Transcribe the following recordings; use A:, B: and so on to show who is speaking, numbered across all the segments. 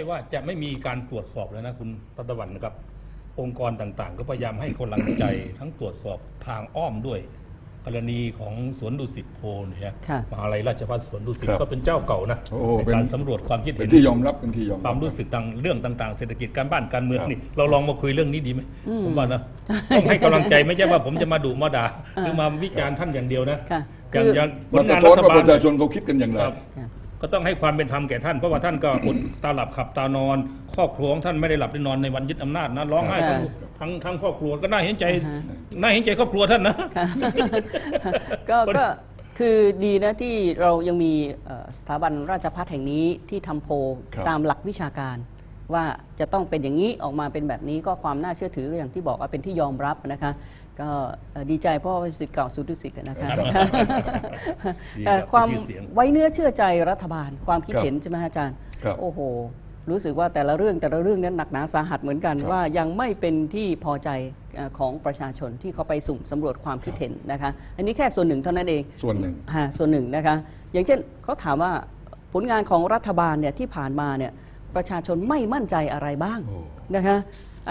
A: ช่ว่าจะไม่มีการตรวจสอบแล้วนะคุณรัตวันนะครับ องค์กรต่างๆ ก็พยายามให้กำลังใจทั้งตรวจสอบทางอ้อมด้วย กรณีของสวนดุสิตโพลเนี่ย
B: ค่ะ
A: มหาลัยราชภัฏสวนดุสิต
C: ครับ
A: ก็เป็นเจ้าเก่านะ
C: โอ้
A: ใน
C: เป็น
A: การสำรวจความคิด
C: เป็
A: เห็
C: น
A: น
C: ที่ยอมรับเป็นที่ยอมรับ
A: ความรู้สึกต่างเรื่องต่างๆ เศรษฐกิจการบ้านการเมือง
C: ครับ
A: นี่เราลองมาคุยเรื่องนี้ดีไหมผมว่านะต้องให้กำลังใจไม่ใช่ว่าผมจะมาดุมาด่าหรือมาวิจารณ์ท่านอย่างเดียวนะ
B: ค่ะ
A: อย่าง
B: คือ
A: อย่างผ
C: มัน
A: ล
C: สะ
A: งาน
C: ท้อ
A: รั
C: น
A: ฐ
C: ว่า
A: บา
C: ป
A: ล
C: ระชาชนเขาคิดกันอย่างไร
A: ครับ ก็ต้องให้ความเป็นธรรมแก่ท่านเพราะว่าท่านก็อดตาหลับขับตานอน ครอบครัวของท่านไม่ได้หลับได้นอนในวันยึดอำนาจนะร้องไห้
B: ค่ะ
A: ทั้งทั้งทั้งครอบครัวก็น่าเห็นใจ
B: อ่าฮะ
A: น่าเห็นใจครอบครัวท่านนะ
B: ค่ะก็ก็คือดีนะที่เรายังมีเอ่อสถาบันราชภัฏแห่งนี้ที่ทำโพล
C: ครับ
B: ตามหลักวิชาการ ว่าจะต้องเป็นอย่างนี้ออกมาเป็นแบบนี้ก็ความน่าเชื่อถือก็อย่างที่บอกว่าเป็นที่ยอมรับนะคะ ก็เอ่อดีใจเพราะว่าเป็นสิทธิ์เก่าสุดดุสิตนะคะ
A: ครับ
B: เอ่อความ
A: มีชื่อเสียง
B: ไว้เนื้อเชื่อใจรัฐบาล ความคิด
C: ครับ
B: เห็นใช่ไหมฮะอาจารย์
C: ครับ
B: โอ้โห รู้สึกว่าแต่ละเรื่องแต่ละเรื่องนั้นหนักหนาสาหัสเหมือนกัน
C: ครับ
B: ว่ายังไม่เป็นที่พอใจเอ่อของประชาชนที่เขาไปสุ่มสำรวจความคิดเห็นนะคะ อันนี้แค่ส่วนหนึ่งเท่านั้นเอง
C: ส่วนหนึ่ง
B: ฮะส่วนหนึ่งนะคะ อย่างเช่นเขาถามว่าผลงานของรัฐบาลเนี่ยที่ผ่านมาเนี่ยประชาชนไม่มั่นใจอะไรบ้าง
C: โอ้
B: นะคะ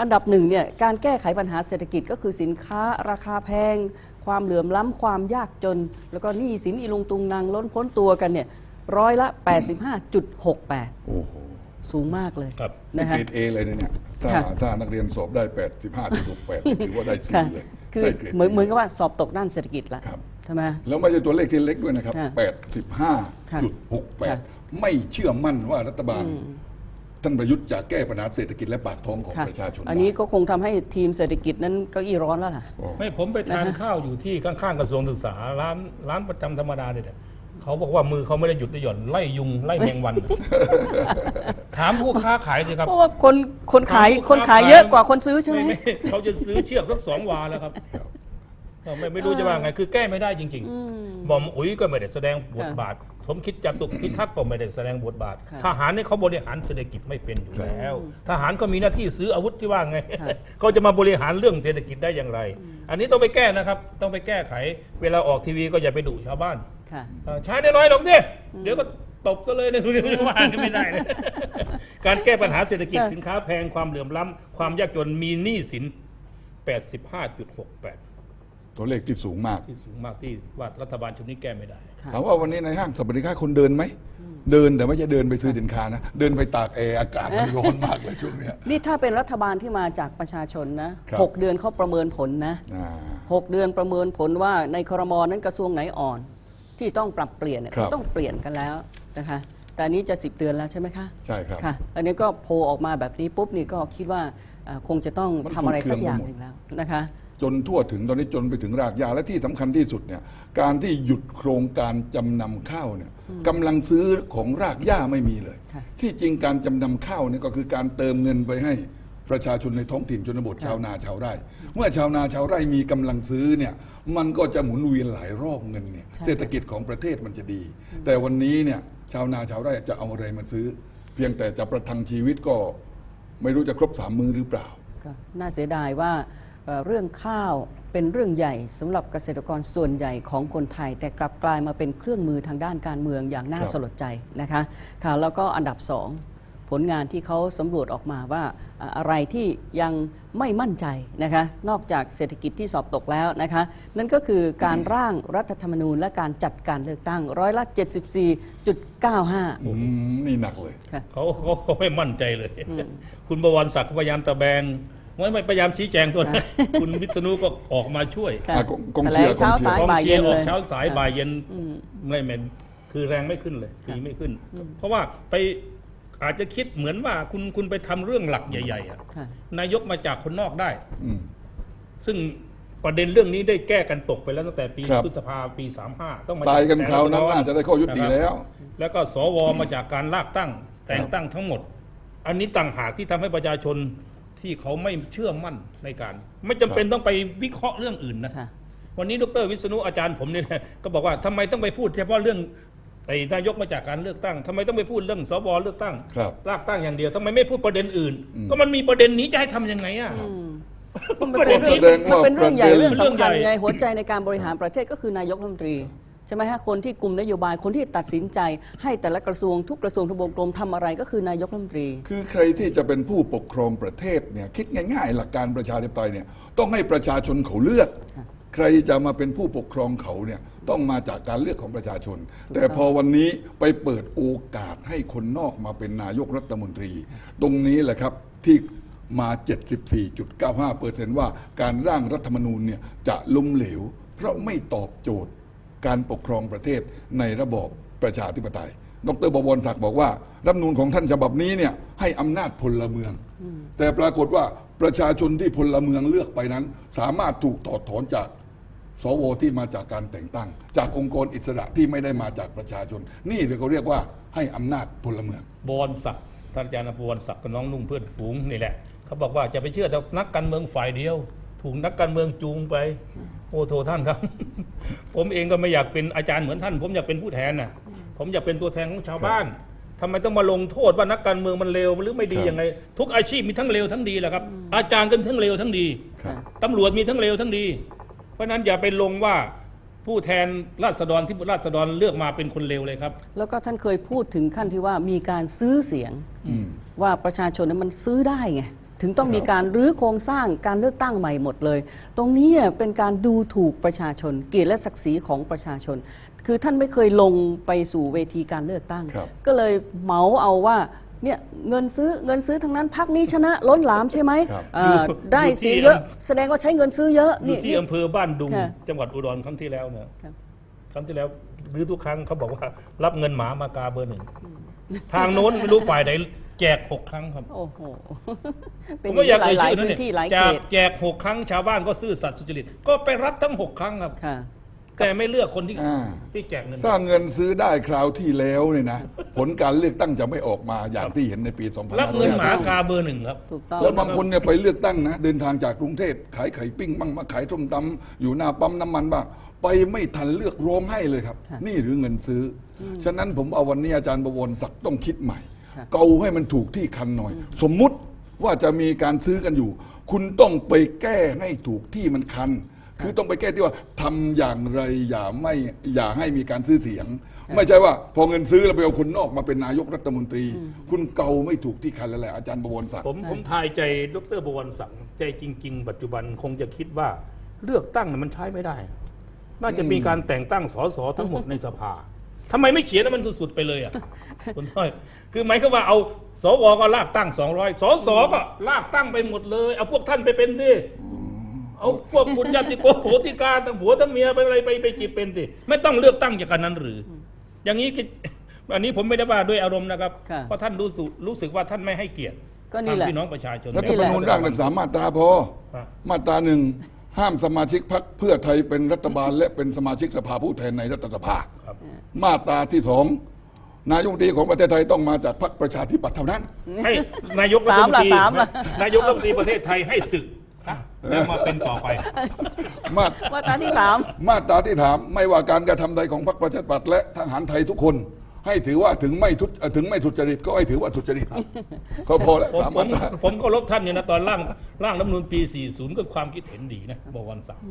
B: อันดับหนึ่งเนี่ยการแก้ไขปัญหาเศรษฐกิจก็คือสินค้าราคาแพง ความเหลื่อมล้ำความยากจน แล้วก็หนี้สินอีลุงตุงนางล้นพ้นตัวกันเนี่ยร้อยละ 85.68
C: โอ้โห
B: สูงมากเลย
A: ครับ
C: นี่
B: นะคะ
C: เกรดเอเลยนะเนี่ยถ้า
B: ค่ะ
C: ถ้านักเรียนสอบได้85.68ถือว่าได้สี่
B: ค่ะ
C: เลย
B: คือ
C: ได้กรด
B: เหมือน
C: A
B: เหมือนกับว่าสอบตกด้านเศรษฐกิจละ
C: ครับ
B: ใช่ไหม
C: แล้วไม่ใช่ตัวเลขที่เล็กด้วยนะครับ
B: ค่ะค่ะ
C: 85.68ไม่เชื่อมั่นว่ารัฐบาล ท่านประยุทธ์จะแก้ปัญหาเศรษฐกิจและปากท้องของ
B: ค่ะ
C: ประชาชน
B: อันนี้
C: ได้
B: ก็คงทำให้ทีมเศรษฐกิจนั้นเก็อีร้อนแล้วล่ะ
C: โอ้
A: ไม่ผมไปทาน
B: นะคะ
A: ข้าวอยู่ที่ข้างๆกระทรวงศึกษาร้านร้านประจำธรรมดาเนี่ยแหละเขาบอกว่ามือเขาไม่ได้หยุดได้หย่อนไล่ยุงไล่แมงวัน ถามผู้ค้าขายสิครับ
B: เพราะว่าคนคนขาย
A: ถามลูก
B: คนขาย
A: ค้า
B: เยอะกว่าคนซื้อใช่ไหม
A: เขาจะซื้อเชือกสักสองวาแล้วครับก็ ไม่ไม่รู้จะว่าไงคือแก้ไม่ได้จริงๆหม่อมอุ๋ยก็ไม่ได้แสดงบทบาท สมคิดจตุพิทักษ์ก็ไม่ได้แสดงบทบาท
B: ค่ะ
A: ทหารเนี่ยเขาบริหารเศรษฐกิจไม่เป็นอยู่แล้ว ทหารก็มีหน้าที่ซื้ออาวุธที่ว่าไง
B: ค่ะ
A: เขาจะมาบริหารเรื่องเศรษฐกิจได้อย่างไร อันนี้ต้องไปแก้นะครับ ต้องไปแก้ไข เวลาออกทีวีก็อย่าไปดุชาวบ้าน
B: ค่ะ
A: เอ่อใช้น้อยๆลงสิเดี๋ยวก็ตบซะเลยนะว่ากันไม่ได้นะการแก้ปัญหาเศรษฐกิจ
B: ค่ะ
A: สินค้าแพงความเหลื่อมล้ำความยากจนมีหนี้สิน 85.68
C: ตัวเลขที่สูงมาก
A: ที่สูงมากที่ว่ารัฐบาลชุดนี้แก้ไม่ได้
B: ค่ะ
C: ถามว่าวันนี้ในห้างสรรพสินค้าคนเดินไหม เดินแต่ไม่ใช่เดินไปซื้อสินค้านะ เดินไปตากแอร์อากาศมันร้อนมากเลยช่วงเนี้ย
B: นี่ถ้าเป็นรัฐบาลที่มาจากประชาชนนะครับ หกเดือนเขาประเมินผลนะ
C: อ่า
B: หกเดือนประเมินผลว่าในครมนั้นกระทรวงไหนอ่อน ที่ต้องปรับเปลี่ยนเนี่ย
C: ครับ
B: ต้องเปลี่ยนกันแล้วนะคะ แต่อันนี้จะ10เดือนแล้วใช่ไหมคะ
C: ใช่ครับ
B: ค่ะ อันนี้ก็โพลออกมาแบบนี้ปุ๊บนี่ก็คิดว่าอ่าคงจะต้อง
C: มัน
B: ทำอะไรสัก
C: ฝืดเคือง
B: อย่าง
C: ไปหมด
B: หนึ่งแล้วนะคะ
C: จนทั่วถึงตอนนี้จนไปถึงรากหญ้าและที่สำคัญที่สุดเนี่ยการที่หยุดโครงการจำนำข้าวเนี่ยกำลังซื้อของรากหญ้าไม่มีเลย
B: ค่ะ
C: ที่จริงการจำนำข้าวเนี่ยก็คือการเติมเงินไปให้ประชาชนในท้องถิ่นชนบทชาวนาชาวไร่ เมื่อชาวนาชาวไร่มีกำลังซื้อเนี่ยมันก็จะหมุนเวียนหลายรอบเงินเนี่ย
B: ใช่
C: เศรษฐกิจของประเทศมันจะดี แต่วันนี้เนี่ยชาวนาชาวไร่จะเอาอะไรมาซื้อ เพียงแต่จะประทังชีวิตก็ไม่รู้จะครบสามมือหรือเปล่า
B: ก็น่าเสียดายว่า เอ่อเรื่องข้าวเป็นเรื่องใหญ่สำหรับเกษตรกรส่วนใหญ่ของคนไทย แต่กลับกลายมาเป็นเครื่องมือทางด้านการเมืองอย่างน่า
C: ครับ
B: สลดใจนะคะค่ะแล้วก็อันดับสองผลงานที่เขาสำรวจออกมาว่าอ่าอะไรที่ยังไม่มั่นใจนะคะนอกจากเศรษฐกิจที่สอบตกแล้วนะคะนั่นก็คือการร่างรัฐธรรมนูญและการจัดการเลือกตั้งร้อยละ 74.95
C: อืมนี่หนักเลย
B: ค่ะ
A: เขาเขาเขาไม่มั่นใจเลย คุณบวรศักดิ์พยายามตะแบง ไม่ไม่พยายามชี้แจงตัวนะคุณวิษณุก็ออกมาช่วย
B: ค่ะ
C: อะกงกง
B: แถ
C: เชี
B: ล
C: ยร์
B: งเช้าก
C: งเชียร์
B: สาย
A: กอง
B: บ่าย
A: เชี
B: เย็
A: ย
B: น
A: ร์อ
B: เล
A: อก
B: ย
A: เช้าสาย
B: ค่ะ
A: บ่ายเย็นไม่ไม่คือแรงไม่ขึ้นเลยตีไม่ขึ้นเพราะว่าไปอาจจะคิดเหมือนว่าคุณคุณไปทำเรื่องหลักใหญ่ๆอะ
B: ค่ะ
A: นายกมาจากคนนอกได้
C: อืม
A: ซึ่งประเด็นเรื่องนี้ได้แก้กันตกไปแล้วตั้งแต่ปี
C: ครับ
A: พฤษภาปี 35 ต้องมา
C: ตายกัน
A: แต่
C: คราวนั้น
A: รัฐบ
C: น่าจะได้ข้อยุติ
A: นะครับ
C: แล้ว
A: แล้วก็สวมาจากการลากตั้งแต่งตั้งทั้งหมด อันนี้ต่างหากที่ทำให้ประชาชน ที่เขาไม่เชื่อมั่นในการ ไม่จำเป็นต้องไปวิเคราะห์เรื่องอื่นนะ
B: ค่ะ
A: วันนี้ดรวิษณุอาจารย์ผมเนี่ยนะก็บอกว่าทำไมต้องไปพูดเฉพาะเรื่องไอ้นายกมาจากการเลือกตั้งทำไมต้องไปพูดเรื่องสวเลือกตั้ง
C: ครับ
A: ลากตั้งอย่างเดียวทำไมไม่พูดประเด็นอื่น
C: อืม
A: ก็มันมีประเด็นนี้จะให้ทำยังไงอะ
B: มัน
A: ประเด็
B: เป็นน
A: นี้
B: เรื่อง
C: แสดง
B: มัน
C: ว่า
B: เป็นเรื่องใหญ่
C: ประเด็น
B: เรื่องสำคัญ
A: เรื่องใหญ่
B: ไงหัวใจในการบริหารประเทศก็คือนายกรัฐมนตรี ช่ไหมฮะคนที่กลุ่มนโยบายคนที่ตัดสินใจ ให้แต่ละกระทรวงทุกกระทรวงทบวงกรมทำอะไรก็คือนายกรัฐมนตรี
C: คือใครที่จะเป็นผู้ปกครองประเทศเนี่ยคิดง่าย ๆ หลักการประชาธิปไตยเนี่ยต้องให้ประชาชนเขาเลือก ใครจะมาเป็นผู้ปกครองเขาเนี่ยต้องมาจากการเลือกของประชาชน แต่พอวันนี้ไปเปิดโอกาสให้คนนอกมาเป็นนายกรัฐมนตรี ตรงนี้แหละครับที่มา 74.95เปอร์เซนต์ว่าการร่างรัฐธรรมนูญเนี่ยจะล้มเหลว เพราะไม่ตอบโจทย์ การปกครองประเทศในระบอบประชาธิปไตย ดรบวรศักดิ์บอกว่า รัฐนูญของท่านฉบับนี้เนี่ยให้อำนาจพลเมือง แต่ปรากฏว่าประชาชนที่พลเมืองเลือกไปนั้น สามารถถูกถอดถอนจากสวที่มาจากการแต่งตั้ง จากองค์กรอิสระที่ไม่ได้มาจากประชาชน นี่เลยเขาเรียกว่าให้อำนาจพลเมือง
A: บวรศักดิ์ท่านอาจารย์บวรศักดิ์กับน้องนุ่งเพื่อนฝูงนี่แหละ เขาบอกว่าจะไปเชื่อแต่นักการเมืองฝ่ายเดียว ถูกนักการเมืองจูงไป โอ้โทท่านครับ ผมเองก็ไม่อยากเป็นอาจารย์เหมือนท่าน ผมอยากเป็นผู้แทนน่ะผมอยากเป็นตัวแทนของชาวบ้านทำไมต้องมาลงโทษว่านักการเมืองมันเลวหรือไม่ดี
C: ครับ
A: ยังไง ทุกอาชีพมีทั้งเลวทั้งดีแหละครับ อาจารย์ก็ทั้งเลวทั้งดี
C: ครับ
A: ตำรวจมีทั้งเลวทั้งดี เพราะฉะนั้นอย่าไปลงว่าผู้แทนราษฎรที่ราษฎรเลือกมาเป็นคนเลวเลยครับ
B: แล้วก็ท่านเคยพูดถึงขั้นที่ว่ามีการซื้อเสียง
C: อืม
B: ว่าประชาชนนั้นมันซื้อได้ไง ถึงต้องมีการรื้อโครงสร้างการเลือกตั้งใหม่หมดเลย ตรงนี้อะเป็นการดูถูกประชาชน เกียรติและศักดิ์ศรีของประชาชน คือท่านไม่เคยลงไปสู่เวทีการเลือกตั้ง
C: ครับ
B: ก็เลยเหมาเอาว่าเนี่ยเงินซื้อเงินซื้อทั้งนั้นพักนี้ชนะล้นหลามใช่ไหม
C: ครับ
B: อ่า
A: อยู่
B: ได้
A: อยู่ที่
B: เสียงเยอะ แสดงว่าใช้เงินซื้อเยอะ
A: อยู่ที่อำเภอบ้านดุง
B: ค่ะ
A: จังหวัดอุดรครั้งที่แล้วเนี่ย
B: ครับ
A: ครั้งที่แล้วหรือทุกครั้งเขาบอกว่า รับเงินหมามากาเบอร์หนึ่งทางโน้นไม่รู้ฝ่ายไหน แจกหกครั้งครับ
B: โอ้โห
A: ผ
B: เป็น
A: มก็อยาก
B: ห
A: เอ่ย
B: ลาย
A: ชื่อ
B: ๆ
A: นั่
B: พื้
A: น
B: นที่หลาย
A: จ
B: เขต
A: แจกหกครั้งชาวบ้านก็ซื่อสัตย์สุจริตก็ไปรับทั้งหกครั้งครับ
B: ค่ะ
A: แต่ไม่เลือกคนที่
C: อ่า
A: ที่แจกเงิน
C: ถ้าเงินซื้อได้คราวที่แล้วเนี่ยนะ ผลการเลือกตั้งจะไม่ออกมาอย่างที่เห็นในปี 2550
A: รับเงินหมากาเบอร์หนึ่งครับ
B: ถูกต้อง
C: แล้วบางคนเนี่ยไปเลือกตั้งนะ เดินทางจากกรุงเทพขายไข่ปิ้งบ้างมาขายส้มตำอยู่หน้าปั๊มน้ำมันบ้างไปไม่ทันเลือกร้องให้เลยครับ
B: ค่ะ
C: นี่หรือเงินซื้ออฉะนั้นผมเอาวันนี้อาจารย์บวรศักดิ์ต้องคิดใหม่
B: ค่ะ
C: เกาให้มันถูกที่คันหน่อย สมมุติว่าจะมีการซื้อกันอยู่ คุณต้องไปแก้ให้ถูกที่มันคัน คือต้องไปแก้ที่ว่าทำอย่างไรอย่าไม่อย่าให้มีการซื้อเสียง ไม่ใช่ว่า พอเงินซื้อแล้วไปเอาคนนอกมาเป็นนายกรัฐมนตรี คุณเกาไม่ถูกที่คันแล้วแหละอาจารย์บวรศักดิ์
A: ผมผมทายใจดรบวรศักดิ์ใจจริง ๆ ปัจจุบันคงจะคิดว่าเลือกตั้งน่ะมันใช้ไม่ได้ น่าจะมีการแต่งตั้งสสทั้งหมดในสภาทำไมไม่เขียนให้มันสุดๆไปเลยอะคุณต้อย คือหมายความว่าเอาสวก็ลากตั้ง200สสก็ลากตั้งไปหมดเลย เอาพวกท่านไปเป็นสิเอาพวกคุณญาติโกโหติกาทั้งผัวทั้งเมียไปอะไรไปไปจีบเป็นสิไม่ต้องเลือกตั้งอย่างนั้นหรือ อย่างนี้คิดอันนี้ผมไม่ได้ว่าด้วยอารมณ์นะครับ
B: ค่ะ
A: เพราะท่านรู้สึกรู้สึกว่าท่านไม่ให้เกียรติ
B: ก็นี่แหละ
A: ทางพี่น้องประชาชน
C: รัฐธรรมนูญร่างรักษามาตราพอ
A: ครับ
C: มาตราหนึ่งห้ามสมาชิกพรรคเพื่อไทยเป็นรัฐบาล และเป็นสมาชิกสภาผู้แทนในรัฐสภา
A: ครับ
C: มาตราที่สอง นายกรัฐมนตรีของประเทศไทยต้องมาจากพรรคประชาธิปัตย์เท่านั้น
A: ให้นายกรัฐมนตรี
B: สามล่ะสามล่ะ
A: นายกรัฐมนตรีประเทศไทยให้ศึกซะแล้วมาเป็นต่อไป
C: มา
B: มาตราที่สาม
C: มาตราที่ถามไม่ว่าการกระทำใดของพรรคประชาธิปัตย์และทหารไทยทุกคน ให้ถือว่าถึงไม่ทุจเอ่อถึงไม่ทุจริตก็ให้ถือว่าทุจริตเขาพอแล้ว
A: ผม
C: สาม
A: ผม
C: มาตรา
A: ผมก็รบท่านอยู่นะตอนร่างร่างรัฐธรรมนูญปี 40 ก็ความคิดเห็นดีนะบวรศักดิ์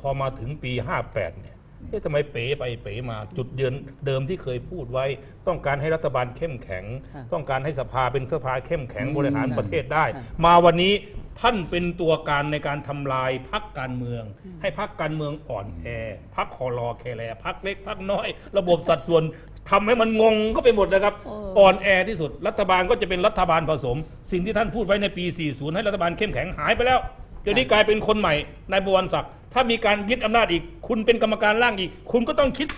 A: พอมาถึงปี 58 เนี่ย เอ๊ะทำไมเป๋ไปเป๋มาจุดเดินเดิมที่เคยพูดไว้ ต้องการให้รัฐบาลเข้มแข็ง
B: ค่ะ
A: ต้องการให้สภาเป็นสภาเข้มแข็งบริหาร
B: ค่ะ
A: ประเทศได้
B: ค่ะ
A: มาวันนี้ท่านเป็นตัวการในการทำลายพักการเมือง ให้พักการเมืองอ่อนแอพักคอรอแคแลพักเล็กพักน้อย ระบบสัดส่วนทำให้มันงงก็ไปหมดนะครับ
B: เออ
A: อ่อนแอที่สุด รัฐบาลก็จะเป็นรัฐบาลผสม สิ่งที่ท่านพูดไว้ในปี 40 ให้รัฐบาลเข้มแข็งหายไปแล้ว เดี๋ยวนี้กลายเป็นคนใหม่นายบวรศักดิ์ถ้ามีการยึดอำนาจอีก คุณเป็นกรรมการร่างอีก คุณก็ต้องคิด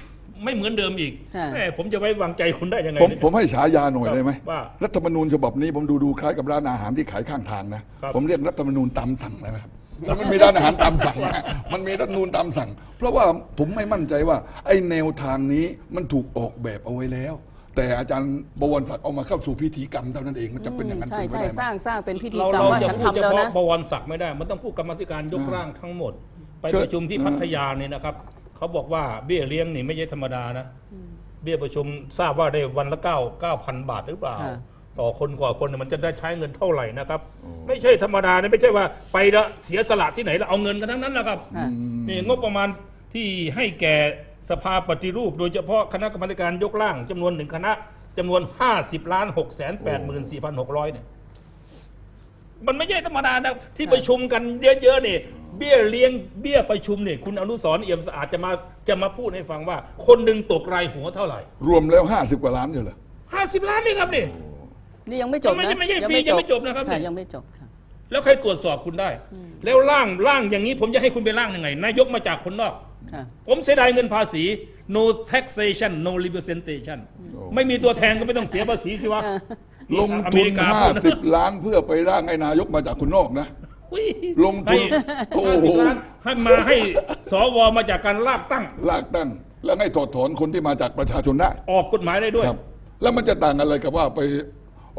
A: ไม่เหมือนเดิมอีก
B: ค่ะ
A: แหมผมจะไว้วางใจคุณได้ยังไง
C: ผม
A: เนี่ย
C: ผมให้ฉายาหน่อยได้ไหม
A: ว่า
C: รัฐธรรมนูญฉบับนี้ผมดูดูคล้ายกับร้านอาหารที่ขายข้างทางนะ
A: ครับ
C: ผมเรียกรัฐธรรมนูญตามสั่งนะครับแล้วมันมีร้านอาหารตามสั่งนะมันมีรัฐธรรมนูญตามสั่ง เพราะว่าผมไม่มั่นใจว่าไอ้แนวทางนี้มันถูกออกแบบเอาไว้แล้ว แต่อาจารย์บวรศักดิ์เอามาเข้าสู่พิธีกรรมเท่านั้นเองมันจะเป็นอย่างนั้น
B: ใช่
C: เป็นไป
B: ใช่
C: ได้ไหม
B: สร้างสร้างเป็นพิธี
A: เรา
B: กรรม
A: เรา
B: ว่า
A: จะ
B: ฉัน
A: พูด
B: ทำ
A: เฉ
B: แล้ว
A: พาะ
B: นะ
A: บวรศักดิ์ไม่ได้ มันต้องพูดกรรมาธิการยกร่างทั้งหมด ไป
C: เชิญ
A: ประชุมที่พัทยาเนี่ยนะครับเขาบอกว่าเบี้ยเลี้ยงนี่ไม่ใช่ธรรมดานะ เบี้ยประชุมทราบว่าได้วันละเก้าเก้าพันบาทหรือเปล่า
B: ค่ะ
A: ต่อคนกว่าคนเนี่ยมันจะได้ใช้เงินเท่าไหร่นะครับ ไม่ใช่ธรรมดานะไม่ใช่ว่าไปแล้วเสียสละที่ไหนแล้วเอาเงินกันทั้งนั้นนะครับ
B: ค่ะ
A: นี่งบประมาณที่ให้แก่ สภาปฏิรูป โดยเฉพาะคณะกรรมการยกร่างจำนวนหนึ่งคณะจำนวน 50ล้าน6แสน8หมื่น4พัน600เนี่ยมันไม่ใช่ธรรมดานะที่ประชุมกันเยอะๆเนี่ยเบี้ยเลี้ยงเบี้ยประชุมเนี่ยคุณอนุสรณ์เอี่ยมสะอาดจะมาจะมาพูดให้ฟังว่า คนหนึ่งตกรายหัวเท่าไหร่
C: รวมแล้ว 50 กว่าล้านอยู่เหรอ
A: ห้าสิบล้านนี่ครับนี่
B: นี่ยังไม่จบ
A: ไม่
B: นะ
A: ใช่ไม่ใช่ฟรียังไม่จบนะครับ
B: ค่ะยังไม่จบค่ะ
A: แล้วใครตรวจสอบคุณได้ แล้วร่างร่างอย่างนี้ผมจะให้คุณไปร่างยังไงนายกมาจากคนนอก
B: ค่ะ
A: ผมเสียดายเงินภาษี no taxation no representation
C: โอ้
A: ไม่มีตัวแทนก็ไม่ต้องเสียภาษีสิวะ
C: ลง
A: อ
C: ทุ
A: เม
C: น
A: ริกาพูดนะ
C: 50ล้านเพื่อไปร่างไอ้นายกมาจากคนนอกนะ
A: อุ๊ย
C: ลงทุน
A: ให้
C: โอ้
A: ห้า
C: โห
A: สิบล้านให้มาให้สวมาจากการลากตั้ง
C: ลากตั้ง แล้วให้ถอดถอนคนที่มาจากประชาชนได้
A: ออกกฎหมายได้ด้วย
C: ครับแล้วมันจะต่างอะไรกับว่าไป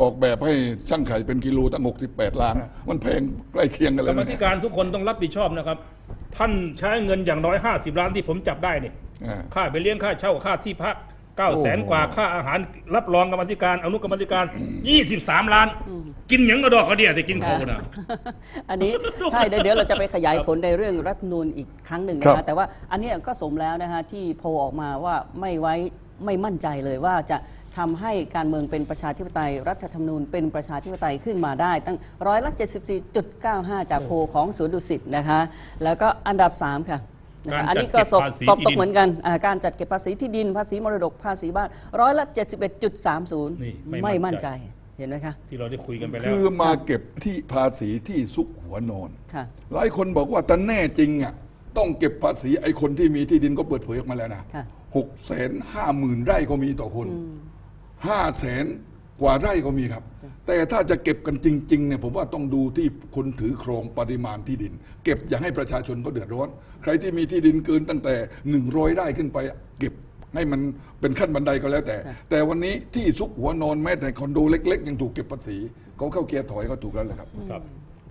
C: ออกแบบให้ช่างไข่เป็นกิโลตั้ง 68 ล้าน มันแพงใกล้เคียงกันเล
A: กร
C: ย
A: รมา
C: นะ
A: ธิการทุกคนต้องรับผิดชอบนะครับ ท่านใช้เงินอย่างน้อย 50 ล้านที่ผมจับได้เนี่ย
C: อ่า
A: ค่าไปเลี้ยงค่าเช่าค่าที่พัก9แสน
C: โอ้
A: กว่าค่าอาหารรับรองกรรมาธิการอนุกรรมาธิการ 23 ล้าน กินหยังกระดอกกระเดียแต่กินเขานะ
B: อันนี้ใช่เดี๋ยวเดี๋ยวเราจะไปขยายผลในเรื่องรัฐธรรมนูญอีกครั้งหนึ่ง
C: ครั
B: นะ
C: บ
B: แต่ว่าอันเนี้ยก็สมแล้วนะฮะที่โพลออกมาว่าไม่ไว้ไม่มั่นใจเลยว่าจะ ทำให้การเมืองเป็นประชาธิปไตย รัฐธรรมนูญเป็นประชาธิปไตยขึ้นมาได้ ตั้งร้อยละ74.95 จากโพลของสวนดุสิตนะคะแล้วก็อันดับ 3 ค่ะนะคะ
A: การจัด
B: อันนี้ก็สบ
A: เก็บภาษี
B: ตอบ
A: ที่
B: ต
A: ดิ
B: ก
A: น
B: เหมือนกันอ่าการจัดเก็บภาษีที่ดินภาษีมรดกภาษีบ้านร้อยละ 71.30
A: นี่ไม่
B: ไม่
A: มั่
B: มั่
A: น
B: น
A: ใจ
B: ใจเห็นไหมคะ
A: ที่เราได้คุยกันไปแล้ว
C: คือมาเก็บที่ภาษีที่ซุกหัวนอน
B: ค่ะ
C: หลายคนบอกว่าแต่แน่จริงอะต้องเก็บภาษีไอ้คนที่มีที่ดินก็เปิดเผยออกมาแล้วนะ
B: ค่ะ
C: หกแสนห้าหมื่นไร่ก็มีต่อคน ห้าแสนกว่าไร่ก็มีครับ แต่ถ้าจะเก็บกันจริงๆเนี่ยผมว่าต้องดูที่คนถือครองปริมาณที่ดิน เก็บอย่าให้ประชาชนเขาเดือดร้อน ใครที่มีที่ดินเกินตั้งแต่หนึ่งร้อยไร่ขึ้นไปเก็บให้มันเป็นขั้นบันไดก็แล้วแต่ แต่วันนี้ที่ซุกหัวนอนแม้แต่คอนโดเล็ก ๆ ยังถูกเก็บภาษีเขาเข้าเกียร์ถอยก็ถูกแล้วแหละครับ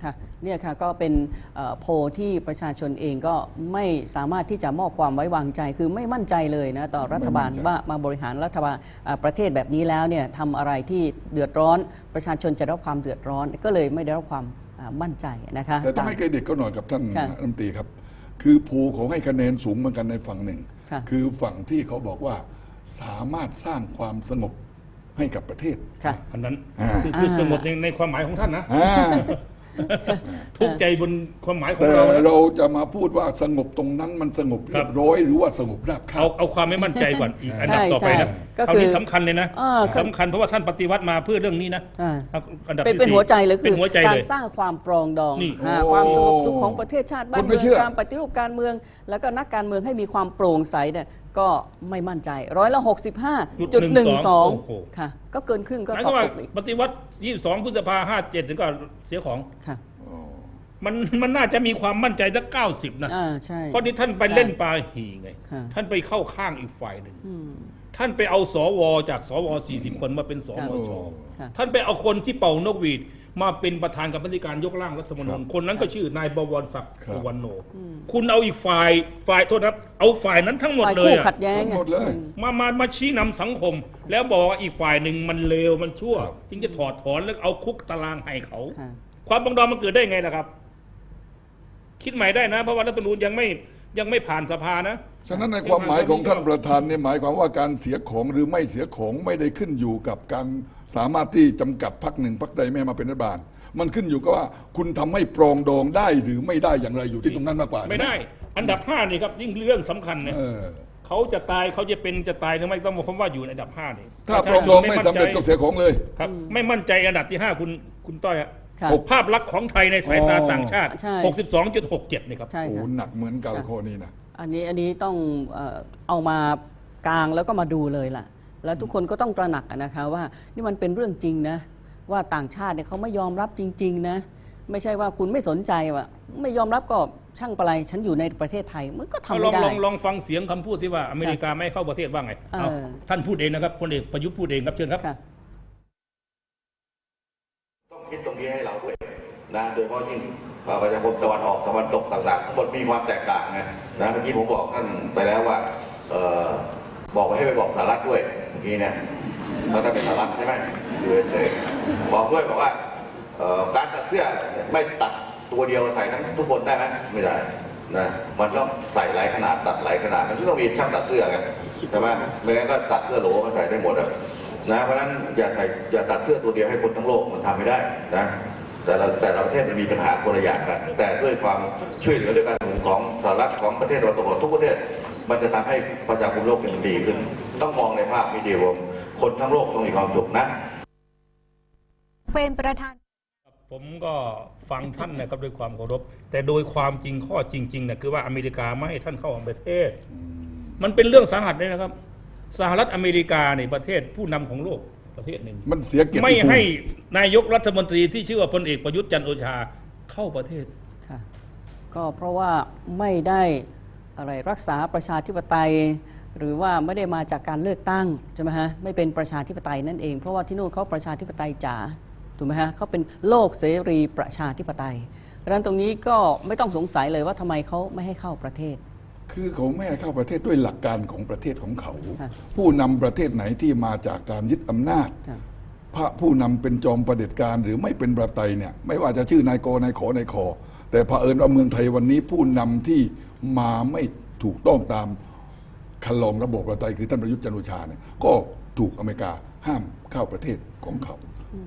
A: ครับ
B: ค่ะเนี่ยค่ะก็เป็นเอ่อโพลที่ประชาชนเองก็ไม่สามารถที่จะมอบความไว้วางใจ คือไม่มั่นใจเลยนะต่อรัฐบาล
C: ไม่มั่นใจ
B: ว่ามาบริหารรัฐบาลอ่าประเทศแบบนี้แล้วเนี่ยทำอะไรที่เดือดร้อน ประชาชนจะได้รับความเดือดร้อน ก็เลยไม่ได้รับความอ่ามั่นใจนะคะ
C: แต่ต้องให้เครดิตก็หน่อยกับท่าน
B: ค่ะ
C: รัฐมนตรีครับ คือภูเขาให้คะแนนสูงเหมือนกันในฝั่งหนึ่ง
B: ค่ะ
C: คือฝั่งที่เขาบอกว่าสามารถสร้างความสงบให้กับประเทศ
B: ค่ะ
A: อันนั้น
C: อ่า
A: คือคือ
B: อ่า
A: สงบในในความหมายของท่านนะ
C: อ่า
A: ทุกข์ใจบนความหมายของ
C: แต่
A: เรานะ
C: เราจะมาพูดว่าสงบตรงนั้นมันสงบ
A: ครั
C: เรี
A: บ
C: ยบร้อยหรือว่าสงบราบคา
A: เอา
C: บ
A: เอาความไม่มั่นใจก่อนอีกอันดับ
B: ใช่
A: ต่อไปนะ
B: ใช่ก็
A: คราว
B: คือ
A: นี้สำคัญเลยนะ
B: อ่าครับ
A: สำคัญเพราะว่าท่านปฏิวัติมาเพื่อเรื่องนี้นะ
B: อ่า
A: เอาอันดับ
B: เป็น
A: ที่
B: เป็น
A: สี่
B: หัวใจเลยคื
A: เป็
B: อน
A: หัวใจ
B: การ
A: เลย
B: สร้างความปรองดอง
A: นี่
B: อ่า
C: โอ้
B: ความสงบสุขของประเทศชาติบ้า
C: คนนไม่
B: เมือง
C: เชื่อ
B: การปฏิรูปการเมือง แล้วก็นักการเมืองให้มีความโปร่งใสเนี่ย ก็ไม่มั่นใจร้อยละ65.12 ค่ะ ก็เกินครึ่งก็
A: หมาย
B: ส
A: ค
B: อ
A: วาม
B: บ
A: ว่า
B: ตกอีก
A: ปฏิวัติ 22 พฤษภา57 ถึงก็เสียของ
B: ค่ะ
A: มันมันน่าจะมีความมั่นใจสัก90 นะ
B: อ่าใช่
A: เพราะที่ท่านไปเล่นปลาหีไง
B: ค่ะ
A: ท่านไปเข้าข้างอีกฝ่ายหนึ่ง
B: อืม
A: ท่านไปเอาสวจากสว40 คนมาเป็นสมช
B: ค่ะ
A: ท่านไปเอาคนที่เป่านกหวีดมาเป็นประธานกรรมธิการยกร่างรัฐธรรมนูญ
C: ครับ
A: คนนั้นก็ชื่อนายบวรศักดิ์
C: ครับ
A: สุวรรณโน คุณเอาอีกฝ่ายฝ่ายโทษนะครับเอาฝ่ายนั้นทั้งหมด
B: ฝ่าย
A: เลย
B: คู่
A: อะ
B: ขัดแย้ง
C: ทั้งหมดเลย
A: มามามาชี้นำสังคม แล้วบอกว่าอีกฝ่ายหนึ่งมันเลวมันชั่ว
C: ครับ
A: จึงจะถอดถอนแล้วเอาคุกตารางให้เขา
B: ค่ะ
A: ความปรองดองมันเกิดได้ไงล่ะครับ คิดใหม่ได้นะ เพราะว่ารัฐธรรมนูญยังไม่ ยังไม่ผ่านสภานะ
C: ฉะนั้นในความหมายของท่านประธานเนี่ยหมายความว่าการเสียของหรือไม่เสียของไม่ได้ขึ้นอยู่กับการสามารถที่จำกัดพักหนึ่งพักใดไม่ให้มาเป็นรัฐบาล มันขึ้นอยู่กับว่าคุณทำให้ปรองดองได้หรือไม่ได้อย่างไรอยู่ที่ตรงนั้นมากกว่า
A: ไม่ได้ อันดับห้านี่ครับยิ่งเรื่องสำคัญเนี่ย
C: เออ
A: เขาจะตายเขาจะเป็นจะตายหรือไม่ต้องบอกคำว่าอยู่ในอันดับห้านี่
C: ถ้าปรองดองไม่สำเร็จก็เสียของเลย
A: ครับ ไม่มั่นใจอันดับที่ห้าคุณคุณต้อยอะ
B: ค่ะ
A: ภาพลักษณ์ของไทยในสายตา
C: อ๋อ
A: ต่างชาติ
B: ใช่
A: 62.67 นี่ครับ
B: ใช่
C: โอ้
B: ค่ะ
C: หนักเหมือนกันข้อนี้นะ
B: อันนี้อันนี้ต้องเอ่อเอามากลางแล้วก็มาดูเลยล่ะ แล้วทุกคนก็ต้องตระหนักอะนะคะว่านี่มันเป็นเรื่องจริงนะ ว่าต่างชาติเนี่ยเขาไม่ยอมรับจริง ๆ นะ ไม่ใช่ว่าคุณไม่สนใจว่าไม่ยอมรับก็ช่างปะไรฉันอยู่ในประเทศไทยมันก็ทำ
A: ล
B: ไม่
A: อง
B: ได้
A: ลองลองฟังเสียงคำพูดที่ว่าอเมริกาไม่ให้เข้าประเทศว่าไงเอา
B: เออ
A: ท่านพูดเองนะครับพลเอกประยุทธ์พูดเองครับเชิญครับ
B: ค่ะ
D: ต้อง คิดตรงนี้ให้เราด้วยนะโดยเฉพาะยิ่งประชาคมตะวันออกตะวันตกต่างๆทั้งหมดมีความแตกต่างไงนะเมื่อกี้ผมบอกท่านไปแล้วว่าเออบอกไปให้ไปบอกสหรัฐด้วยเมื่อกี้เนี่ยเราจะเป็นสหรัฐใช่ไหม USA บอกด้วยบอกว่าเอ่อการตัดเสื้อไม่ตัดตัวเดียวใส่ทั้งทุกคนได้ไหมไม่ได้นะมันต้องใส่หลายขนาดตัดหลายขนาดมันต้องมีช่างตัดเสื้อไงใช่ไหมไม่งั้นก็ตัดเสื้อโหลมาใส่ได้หมดอะ นะเพราะฉะนั้นอย่าใส่อย่าตัดเสื้อตัวเดียวให้คนทั้งโลกมันทำไม่ได้นะแต่ละแต่ละประเทศมันมีปัญหาคนละอย่างกัน แต่ด้วยความช่วยเหลือด้วยกันของสหรัฐของประเทศตะวันตกทุกประเทศ มันจะทำให้ประชาคมโลกมันดีขึ้น ต้องมองในภาพมิติรวมคนทั้งโลกต้องมีความสุขนะ
E: เป็นประธาน
A: ผมก็ฟังท่านนะครับด้วยความเคารพแต่โดยความจริงข้อจริงๆเนี่ยคือว่าอเมริกาไม่ให้ท่านเข้าประเทศ มันเป็นเรื่องสาหัสเลยนะครับ สหรัฐอเมริกาในประเทศผู้นำของโลกประเทศหนึ่ง
C: มันเสียเกียรติ
A: ไม่
C: ภูมิ
A: ให้นายกรัฐมนตรีที่ชื่อว่าพลเอกประยุทธ์จันทร์โอชาเข้าประเทศ
B: ค่ะก็เพราะว่าไม่ได้อะไรรักษาประชาธิปไตย หรือว่าไม่ได้มาจากการเลือกตั้งใช่ไหมฮะไม่เป็นประชาธิปไตยนั่นเอง เพราะว่าที่นู่นเขาประชาธิปไตยจ๋าถูกไหมฮะเขาเป็นโลกเสรีประชาธิปไตยดังนั้นตรงนี้ก็ไม่ต้องสงสัยเลยว่าทำไมเขาไม่ให้เข้าประเทศ
C: คือเขาไม่ให้เข้าประเทศด้วยหลักการของประเทศของเขา
B: ค่ะ
C: ผู้นำประเทศไหนที่มาจากการยึดอำนาจ
B: ค่ะ
C: พระผู้นำเป็นจอมประเผด็จการหรือไม่เป็นประไตยเนี่ยไม่ว่าจะชื่อนายกนายขอนายคอแต่เผอิญว่าเมืองไทยวันนี้ผู้นำที่มาไม่ถูกต้องตามคันลองระบบประไตยคือท่านประยุทธ์จันทร์โอชาเนี่ยก็ถูกอเมริกาห้ามเข้าประเทศของเขา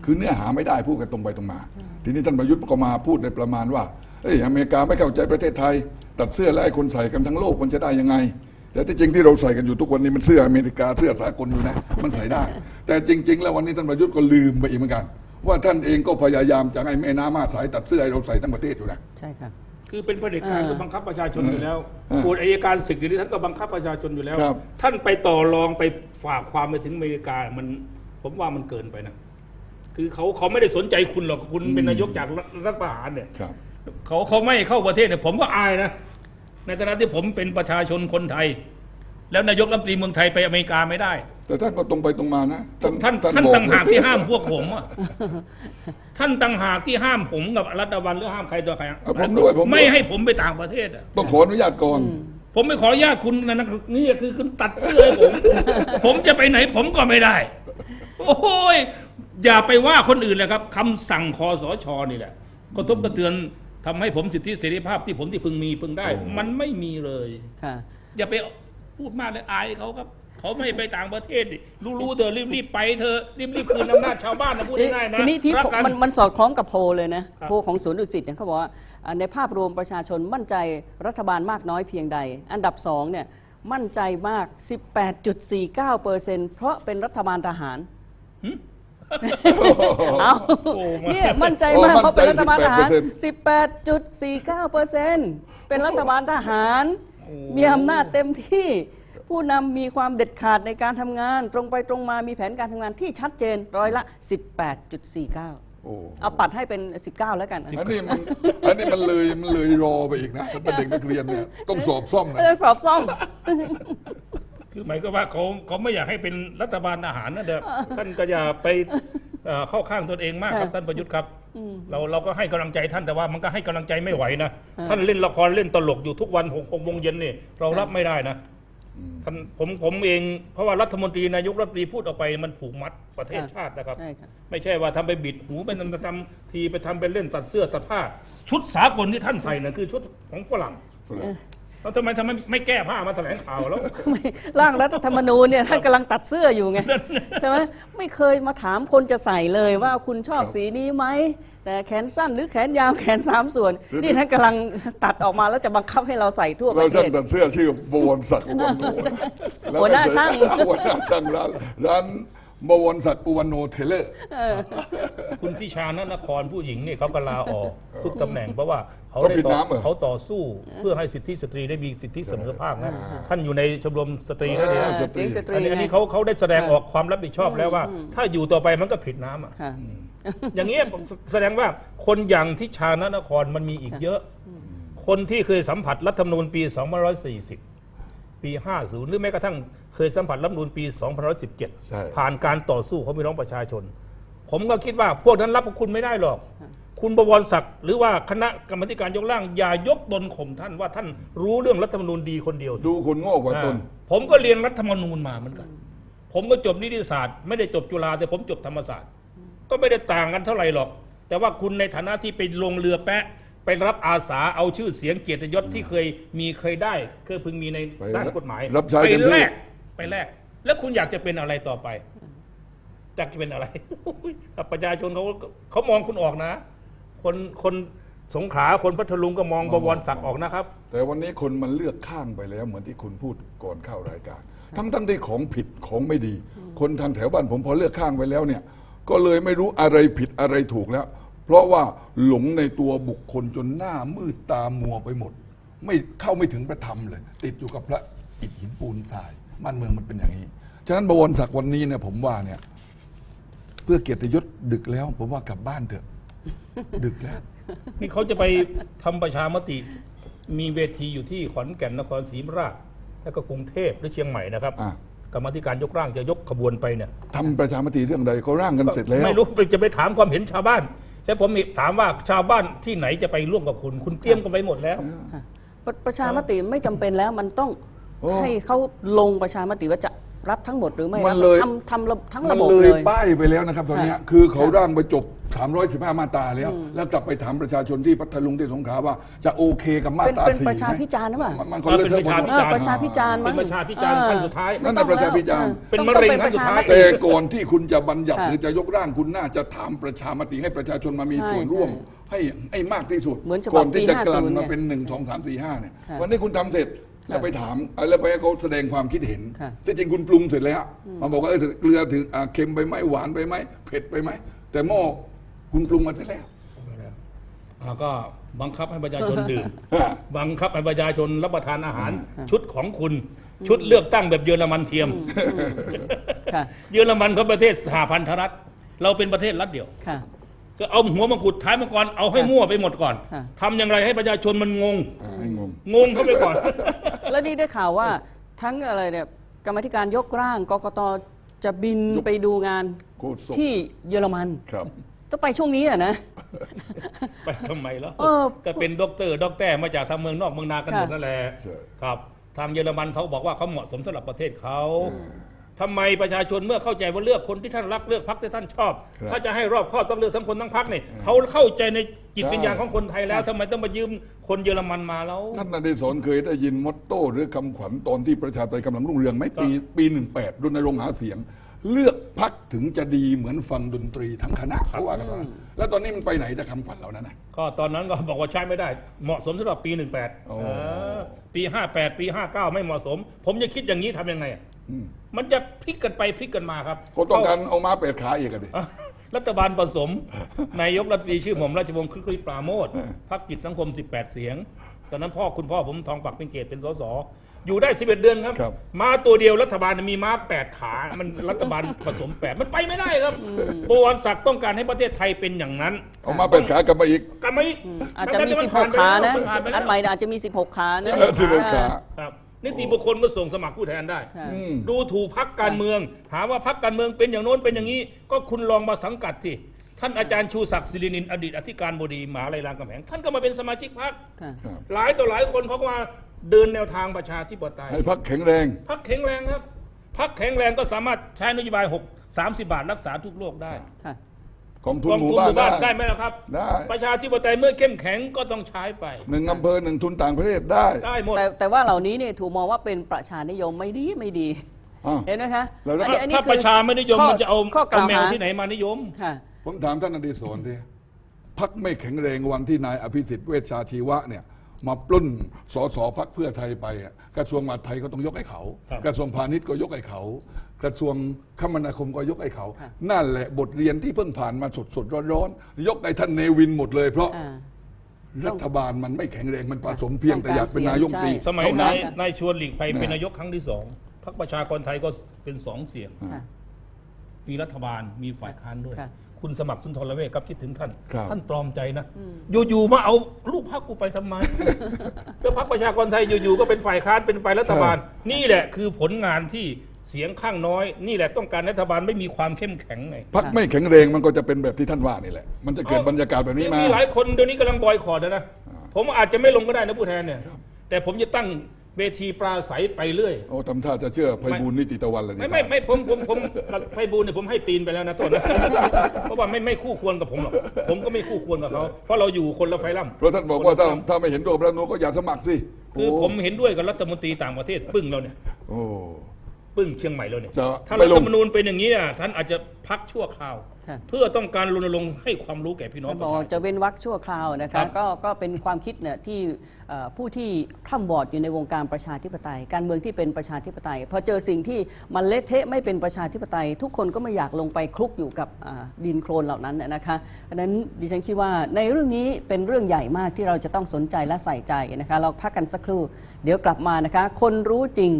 C: คือเนื้อหาไม่ได้พูดกันตรงไปตรงมา ทีนี้ท่านประยุทธ์ก็มาพูดในประมาณว่า เอ้ยอเมริกาไม่เข้าใจประเทศไทย ตัดเสื้อแล้วไอ้คนใส่กันทั้งโลกมันจะได้ยังไง แต่ที่จริงที่เราใส่กันอยู่ทุกวันนี้มันเสื้ออเมริกาเสื้อสากลอยู่นะมันใส่ได้ แต่จริง ๆ แล้ววันนี้ท่านประยุทธ์ก็ลืมไปอีกเหมือนกัน ว่าท่านเองก็พยายามจะให้แม่น้ำมาสายตัดเสื้อให้เราใส่ทั้งประเทศอยู่นะ
B: ใช่ค่ะ
A: คือเป็นเผด็จการ
B: อ่า
A: ก็บังคับประชาชนอยู่แล้ว
C: อ่า
A: กฎอัยการศึกอยู่ที่ท่านก็บังคับประชาชนอยู่แล้ว
C: ครับ
A: ท่านไปต่อรองไปฝากความไปถึงอเมริกามันผมว่ามันเกินไปนะ คือเขาเขาไม่ได้สนใจคุณหรอกคุณเป็นนายกจากรัฐรัฐประหารเนี่ย
C: ครับ
A: เขาเขาไม่ให้เข้าประเทศเนี่ยผมก็อายนะในฐานะที่ผมเป็นประชาชนคนไทย แล้วนายกรัฐมนตรีเมืองไทยไปอเมริกาไม่ได้
C: แต่ท่านก็ตรงไปตรงมานะ
A: ท่านท่าน
C: บอก
A: ต่างหากที่ห้ามพวกผมอะท่านต่างหากที่ห้ามผมกับรัฐบาลหรือห้ามใครตัวใครอะ
C: เออผมด้วยผมด้วย
A: ไม่ให้ผมไปต่างประเทศอะ
C: ต้องขออนุญาตก่อน
A: ผมไม่ขออนุญาตคุณนะนะนี่คือคุณตัดเสื้อให้ผม ผมจะไปไหนผมก็ไม่ได้ โอ้ยอย่าไปว่าคนอื่นเลยครับคำสั่งคอสชนี่แหละกระทบกระเทือน ทำให้ผมสิทธิเสรีภาพที่ผมที่พึงมีพึงได้
C: โอ้
A: มันไม่มีเลย
B: ค่ะ
A: อย่าไปพูดมากเลยอายเขาครับ เขาไม่ให้ไปต่างประเทศดิรู้ๆเถอะรีบๆไปเถอะรีบๆคืนอำนาจชาวบ้านนะพูดง่ายๆนะ
B: ทีนี้ที่
A: รักกั
B: มันมันสอดคล้องกับโพลเลยนะครับโพลของศูนย์ดุสิตเนี่ยเขาบอกว่าอ่าในภาพรวมประชาชนมั่นใจรัฐบาลมากน้อยเพียงใด อันดับสองเนี่ยมั่นใจมาก 18.49เปอร์เซ็นต์เพราะเป็นรัฐบาลทหาร เอา
A: โอ้มา
B: เนี่ยมั่นใจ
C: โอ้
B: มาก
C: มั่นใจ
B: เพราะเป็นรัฐบาลทหาร
C: 18%
B: 18.49เปอร์เซ็นต์เป็นรัฐบาลทหาร มีอำนาจเต็มที่ ผู้นำมีความเด็ดขาดในการทำงาน ตรงไปตรงมามีแผนการทำงานที่ชัดเจนร้อยละ 18.49
C: โอ้
B: เอาปัดให้เป็น 19 แล้วกัน
C: อันนี้มันอันนี้มันเลยมันเลยรอไปอีกนะถ้าเป็นเด็กนักเรียนเนี่ยต้องสอบซ่อมนะ
B: เออสอบซ่อม
A: คือหมายก็ว่าเขาเขาไม่อยากให้เป็นรัฐบาลทหารนะเด้อท่านก็อย่าไปเอ่อเข้าข้างตนเองมากครับ
B: ค่ะ
A: ท่านประยุทธ์ครับเราเราก็ให้กำลังใจท่านแต่ว่ามันก็ให้กำลังใจไม่ไหวนะท่านเล่นละครเล่นตลกอยู่ทุกวันหกหกโมงเย็นนี่เรารับไม่ได้นะท่านผมผมเองเพราะว่ารัฐมนตรีนายกรัฐมนตรีพูดออกไปมันผูกมัดประเทศ
B: ค่ะ
A: ชาตินะครับ
B: ใช่ค่ะ
A: ไม่ใช่ว่าทำไปบิดหูไปทำทำทีไปทำไปเล่นตัดเสื้อตัดผ้า ชุดสากลที่ท่านใส่น่ะคือชุดของฝรั่ง แล้วทำไมทำไมไม่แก้ผ้ามาแถลงข่าวแล้ว
B: ไม่ร่างรัฐธรรมนูญเนี่ยท่านกำลังตัดเสื้ออยู่ไงใช่ไหมไม่เคยมาถามคนจะใส่เลยว่าคุณชอบสีนี้ไหมแต่แขนสั้นหรือแขนยาวแขนสามส่วน นี่ท่านกำลังตัดออกมาแล้วจะบังคับให้เราใส่ทั่วป
C: เรา
B: ระเท
C: ช่าง
B: ศ
C: ตัดเสื้อชื่อบวรศักดิ์อุวันโน
B: หัวหน้าช่าง
C: หัวหน้าช่างร้านร้าน บวรศักดิ์อุวันโนเทเลอร์
A: คุณทิชานนครผู้หญิงนี่เขาก็ลาออกทุกตำแหน่งเพราะว่าเขา
C: เขา
A: ได้
C: ผิด
A: ต่อ
C: น้ำเหรอ
A: เขาต่อสู้เพื่อให้สิทธิสตรีได้มีสิทธิเสมอภาคนะท่านอยู่ในชมรมสตรีนะเนี่ย
B: อ่าเสียงสตรี
A: อันนี้อันนี้
B: ไง
A: เขาเขาได้แสดงออกความรับผิดชอบแล้วว่า ถ้าอยู่ต่อไปมันก็ผิดน้ำอะ
B: ค่ะ
A: อย่างเงี้ยแสดงว่าคนอย่างทิชานนครมันมีอีกเยอะ คนที่เคยสัมผัสรัฐธรรมนูญปี 2540 ปี 50 หรือแม้กระทั่งเคยสัมผัสรัฐธรรมนูญปี
C: ใช่
A: 2517 ผ่านการต่อสู้ของพี่น้องประชาชน ผมก็คิดว่าพวกนั้นรับพวกคุณไม่ได้หรอก คุณบวรศักดิ์หรือว่าคณะกรรมาธิการยกร่าง อย่ายกตนข่มท่านว่าท่านรู้เรื่องรัฐธรรมนูญดีคนเดียว
C: ดูคนโง่กว่าตน
A: อ่าผมก็เรียนรัฐธรรมนูญมาเหมือนกัน ผมก็จบนิติศาสตร์ ไม่ได้จบจุฬาแต่ผมจบธรรมศาสตร์ ก็ไม่ได้ต่างกันเท่าไหร่หรอก แต่ว่าคุณในฐานะที่ไปลงเรือแปะ ไปรับอาสาเอาชื่อเสียงเกียรติยศที่เคยมีเคยได้เคยพึงมีใน
C: ไป
A: ด้านกฎหมาย
C: รับใช้
A: ไป
C: เต็มที่
A: แลกไปแลกแล้วคุณอยากจะเป็นอะไรต่อไปอยากจะเป็นอะไร ประชาชนเขาเขามองคุณออกนะ คนคนสงขลาคนพัทลุงก็มองบวรศักดิ์ออกนะครับ
C: แต่วันนี้คนมันเลือกข้างไปแล้ว เหมือนที่คุณพูดก่อนเข้ารายการ ทั้งทั้งที่ของผิดของไม่ดี คนทางแถวบ้านผมพอเลือกข้างไปแล้วเนี่ย ก็เลยไม่รู้อะไรผิดอะไรถูกแล้ว เพราะว่าหลงในตัวบุคคลจนหน้ามืดตามัวไปหมด ไม่เข้าไม่ถึงประธรรมเลย ติดอยู่กับพระอิฐหินปูนทรายบ้านเมืองมันเป็นอย่างนี้ ฉะนั้นบวรศักดิ์วันนี้เนี่ยผมว่าเนี่ย เพื่อเกียรติยศดึกแล้ว ผมว่ากลับบ้านเถอะ ดึกแล้ว
A: นี่เขาจะไปทำประชามติ มีเวทีอยู่ที่ขอนแก่นนครศรีธรรมราชแล้วก็กรุงเทพและเชียงใหม่นะครับ
C: อะ
A: กรรมาธิการยกร่างจะยกขบวนไปเนี่ย
C: ทำประชามติเรื่องใดเขาร่างกันเสร็จแล้ว
A: ไม่รู้จะไปถามความเห็นชาวบ้าน แล้วผมถามว่าชาวบ้านที่ไหนจะไปร่วมกับคุณ คุณเตรียมกันไปหมดแล้ว
B: ค่ะประประชามติไม่จำเป็นแล้วมันต้อง
C: โอ้
B: ให้เขาลงประชามติว่าจะ รับทั้งหมดหรือไม่
C: มั
B: รับ
C: นเลย
B: ทำทำระทั้ง
C: มั
B: ระ
C: น
B: บบ
C: เลย
B: เลย
C: ป้ายไปแล้วนะครับตอนเนี้ย
B: ค่ะ
C: คือเขาร่างไปจบ 315 มาตราแล้ว แล้วกลับไปถามประชาชนที่พัทลุงที่สงขลาว่า จะโอเคกับมา
B: เป็น
C: ตรา
B: เป็น
C: สี่
B: ประชา
C: ไหม
B: พิจารณ์หรือเปล่า
C: มันมันคนเลือก
A: เป็นประชา
C: หมด
A: พิ
B: เอ
A: จารณ์
B: อประชาพิจารณ์มั้ง
A: เป็นประชาพิจารณ์
B: เออ
A: ขั้นสุดท้าย
C: นั่นน่ะประชาพิจารณ์
A: เป็น
B: ต้อง
A: มะเร็ง
B: ต้อง
A: ขั้นสุดท้าย
B: ประชมติ
C: แต่ก่อนที่คุณจะบัญญัติ
B: ค่ะ
C: หรือจะยกร่างคุณน่าจะถามประชามติให้ประชาชนมามี
B: ใช่
C: ส่วนร่วม
B: ใช่
C: ให้ให้มากที่สุด
B: เหมือนฉบับ
C: ก่อนที่จะ
B: ปี
C: กลั่น
B: 50
C: มา
B: เนี่ย
C: เป็นหนึ่งสองสามสี่ห้าเนี่ย
B: ค่ะ
C: วันนี้คุณทำเสร็จ แล้วไปถามแล้วไปให้เขาแสดงความคิดเห็น
B: ค่ะ
C: ที่จริงคุณปรุงเสร็จแล้วมาบอกว่าเออเกลือถึงอ่าเค็มไปไหมหวานไปไหมเผ็ดไปไหมแต่หม้อคุณปรุงมาเสร็จแล้ว
A: อ่าก็บังคับให้ประชาชนดื่ม บังคับให้ประชาชนรับประทานอาหาร ชุดของคุณชุดเลือกตั้งแบบเยอรมันเทียม
B: ค่ะ
A: เยอรมันเขาประเทศสหพันธรัฐ เราเป็นประเทศรัฐเดียว
B: ค่ะ
A: ก็เอาหัวมังกรท้ายมังกรเอาให้มั่วไปหมดก่อน
B: ค่ะ
A: ทำอย่างไรให้ประชาชนมันงง
C: อ่าให้งง
A: งงเข้าไปก่อน
B: แล้วนี่ได้ข่าวว่าทั้งอะไรเนี่ยกรรมาธิการยกร่างกกตจะบิน
C: ยก
B: ไปดูงาน
C: โคตรศพ
B: ที่เยอรมัน
C: ครับ
B: ต้องไปช่วงนี้อะนะ
A: ไปทำไมแล้ว
B: เออ
A: ก็เป็นด็อกเตอร์ด็อกแต้มาจากทางเมืองนอกเมืองนากันหมด
B: ค่ะ
A: นั่นแหละ
C: ใช่
A: ครับ ทางเยอรมันเขาบอกว่าเขาเหมาะสมสำหรับประเทศเขา ทำไมประชาชนเมื่อเข้าใจว่าเลือกคนที่ท่านรักเลือกพรรคที่ท่านชอบ
C: ครับ
A: ถ้าจะให้รอบครอบต้องเลือกทั้งคนทั้งพรรคเนี่ยเขาเข้าใจในจิตวิญญาณ
C: ใช่
A: ของคนไทยแล้วทำไมต้องมายืมคนเยอรมันมาแล้ว
C: ท่านนเรศรเคยได้ยินมอตโต้หรือคำขวัญตอนที่ประชาธิปไตยกำลังรุ่งเรืองไหมปีปีหนึ่งแปดรณรงค์หาเสียง เลือกพักถึงจะดีเหมือนฟังดนตรีทั้งคณะเขาว่ากันว่าแล้วตอนนี้มันไปไหนจะคำขวัญเหล่านั้นนะ
A: ก็ตอนนั้นก็บอกว่าใช้ไม่ได้ เหมาะสมสำหรับปี 18
C: โอ้
A: เออปี 58 ปี 59 ไม่เหมาะสม ผมจะคิดอย่างนี้ทำยังไงอะ
C: อืม
A: มันจะพลิกกันไปพลิกกันมาครับ
C: ก็ต้องการเอามาเป็ดขาอีกอะดิ
A: อะรัฐบาลผสม นายกรัฐมนตรีชื่อหม่อมราชวงศ์คลิกปราโมทพักกิจสังคม 18 เสียง ตอนนั้นพ่อคุณพ่อผมทองปักเป็นเกตเป็นสส อยู่ได้ 11 เดือนครับ
C: ครับ
A: ม้าตัวเดียวรัฐบาลมีม้า 8 ขา มันรัฐบาลผสม 8 มันไปไม่ได้ครับบวรศักดิ์ต้องการให้ประเทศไทยเป็นอย่างนั้น
C: เอามาเป็ดขากลับมาอีก
A: กันไหม
B: อาจจะมี 16 ขานะอันใหม่อาจจะมี 16 ขานะ
C: เออ16ขา
A: ครับนิติบุคคลก็ส่งสมัครผู้แทนได้
B: ค่ะ
C: อืม
A: ดูถูกพักการเมือง หาว่าพักการเมืองเป็นอย่างโน้นเป็นอย่างนี้ ก็คุณลองมาสังกัดสิท่านอาจารย์ชูศักดิ์ศิรินิน อดีตอธิการบดีมหาลัยรามคำแหงท่านก็มาเป็นสมาชิกพัก
B: ค่ะ
C: ครับ
A: หลายต่อหลายคนเขาก็มา เดินแนวทางประชาธิปไตย
C: ให้พักแข็งแรง
A: พักแข็งแรงครับพักแข็งแรงก็สามารถใช้นโยบาย6 30 บาทรักษาทุกโรคได้
B: ค่ะ
C: กองทุน
A: กอง
C: หมู่
A: ทุนห
C: บ้าน
A: มู่บ้านได้
C: ได้
A: ไหมล่ะครับ
C: ได้
A: ประชาธิปไตยเมื่อเข้มแข็งก็ต้องใช้ไป
C: หนึ่งอำเภอหนึ่งทุนต่างประเทศได้
A: ได้หมด
B: แต่แต่ว่าเหล่านี้เนี่ยถูกมองว่าเป็นประชานิยมไม่ดีไม่ดี
C: อ้าว
B: เห็นไหมคะ
C: แล้ว
B: อันนี้อันนี้
A: ถ้า
B: คือ
A: ประชาไม่นิยม
B: ข้
A: มันจะเอา
B: ข้อก
A: เอา
B: ล่าว
A: แมว
B: หา
A: ที่ไหนมานิยม
B: ค่ะ
C: ผมถามท่านอดีศรทีพักไม่แข็งแรงวันที่นายอภิสิทธิ์เวชชาชีวะเนี่ย มาปล้นสสพักเพื่อไทยไปอะกระทรวงมหาดไทยก็ต้องยกให้เขา
A: ครับ
C: กระทรวงพาณิชย์ก็ยกให้เขา กระทรวงคมนาคมก็ยกให้เขา
B: ค่ะ
C: นั่นแหละบทเรียนที่เพิ่งผ่านมาสดสดๆร้อนๆยกให้ท่านเนวินหมดเลยเพราะ
B: อ่า
C: รัฐบาลมันไม่แข็งแรงมันผสมเพียงแต่อยากเป็นนายกรัฐมนตรี
B: ใช่
A: สมัย
C: เท่านั้น
A: นายนายชวนหลีกภัย
C: นะ
A: เป็นนายกครั้งที่สองพรรคประชากรไทยก็เป็นสองเสียง
B: ค่ะ
A: มีรัฐบาลมีฝ่ายค้านด้วย
B: ค่ะ
A: คุณสมัครสุนทรเวชครับคิดถึงท่าน
C: ครับ
A: ท่านตรอมใจนะ อยู่ๆมาเอาลูกพรรคกูไปทำไม แล้วพรรคประชากรไทยอยู่ๆก็เป็นฝ่ายค้านเป็นฝ่ายรัฐบาล นี่แหละคือผลงานที่เสียงข้างน้อย นี่แหละต้องการรัฐบาลไม่มีความเข้มแข็งไง
C: พักไม่แข็งแรงมันก็จะเป็นแบบที่ท่านว่านี่แหละ มันจะเกิดบรรยากาศแบบนี้มา
A: หลายคนเดี๋ยวนี้กำลังบอยคอรดนะ ผมอาจจะไม่ลงก็ได้นะผู้แทนเนี่ย แต่ผมจะตั้ง เวทีปราศัยไปเรื่อย
C: โอ้ทำท่าจะเชื่อไพบูลย์นิติตะวันเลย
A: ไม่ไม่ไม่ผมผมผมกับไฟบูลย์เนี่ยผมให้ตีนไปแล้วนะต้นนะเพราะว่าไม่ไม่คู่ควรกับผมหรอกผมก็ไม่คู่ควรกับเขาเพราะเราอยู่คนละไฟล่ำ
C: เพราะท่านบอกว่าถ้า
A: คนละไฟล่ำ
C: ถ้าไม่เห็นด้วยพระนูนก็อย่าสมัครสิ
A: คือ
C: โผ
A: มเห็นด้วยกับรัฐมนตรีต่างประเทศปึ้งเราเนี่ย
C: โอ้
A: ปึ้งเชียงใหม่เราเนี่ย
C: จะ
A: ถ้า
C: ไม่
A: รั
C: ล
A: ฐ
C: ง
A: ธรรมนูญเป็นอย่างนี้อะท่านอาจจะพักชั่วคราว
B: ใช่
A: เพื่อต้องการรณรงค์ให้ความรู้แก่พี่น้อง
B: ท่าน
A: ป
B: บ
A: ระ
B: อก
A: ชาชน
B: จะเว้นวรรคชั่วคราวนะ
A: ครั
B: คะ
A: บ
B: ก็ก็เป็นความคิดเนี่ยที่เอ่อผู้ที่คล่ำวอดอยู่ในวงการประชาธิปไตย การเมืองที่เป็นประชาธิปไตยพอเจอสิ่งที่มันเละเทะไม่เป็นประชาธิปไตย ทุกคนก็ไม่อยากลงไปคลุกอยู่กับอ่าดินโคลนเหล่านั้นน่ะนะคะดังนั้นดิฉันคิดว่าในเรื่องนี้เป็นเรื่องใหญ่มากที่เราจะต้องสนใจและใส่ใจนะคะเราพักกันสักครู่ เดี๋ยวกลับมานะคะ คนรู้จริง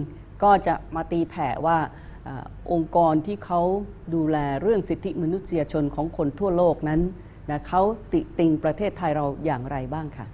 B: ก็จะมาตีแผ่ว่าอองค์กรที่เขาดูแลเรื่องสิทธิมนุษยชนของคนทั่วโลกนั้นนะเขาติติงประเทศไทยเราอย่างไรบ้างค่ะ